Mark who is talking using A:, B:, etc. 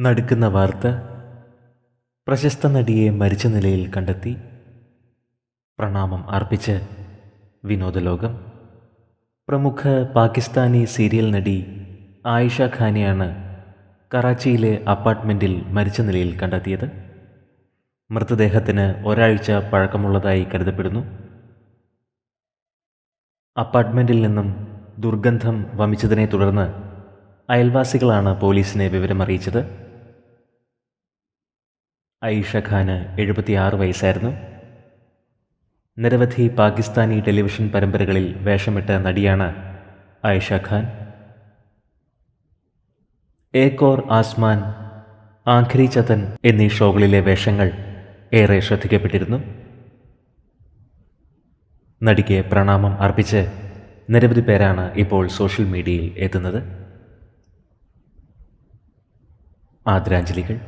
A: നടുക്കുന്ന വാർത്ത പ്രശസ്ത നടിയെ മരിച്ച നിലയിൽ കണ്ടെത്തി. പ്രണാമം അർപ്പിച്ച് വിനോദലോകം. പ്രമുഖ പാകിസ്ഥാനി സീരിയൽ നടി ആയിഷ ഖാനെയാണ് കറാച്ചിയിലെ അപ്പാർട്ട്മെന്റിൽ മരിച്ച നിലയിൽ കണ്ടെത്തിയത്. മൃതദേഹത്തിന് ഒരാഴ്ച പഴക്കമുള്ളതായി കരുതപ്പെടുന്നു. അപ്പാർട്ട്മെന്റിൽ നിന്നും ദുർഗന്ധം വമിച്ചതിനെ തുടർന്ന് അയൽവാസികളാണ് പോലീസിനെ വിവരമറിയിച്ചത്. ഐഷ ഖാന് എഴുപത്തിയാറ് വയസ്സായിരുന്നു. നിരവധി പാകിസ്ഥാനി ടെലിവിഷൻ പരമ്പരകളിൽ വേഷമിട്ട നടിയാണ് ഐഷ ഖാൻ ഏക് ഓർ ആസ്മാൻ ആഖരി ചതൻ എന്നീ ഷോകളിലെ വേഷങ്ങൾ ഏറെ ശ്രദ്ധിക്കപ്പെട്ടിരുന്നു. നടിക്ക് പ്രണാമം അർപ്പിച്ച് നിരവധി പേരാണ് ഇപ്പോൾ സോഷ്യൽ മീഡിയയിൽ എത്തുന്നത്. ആദരാഞ്ജലികൾ.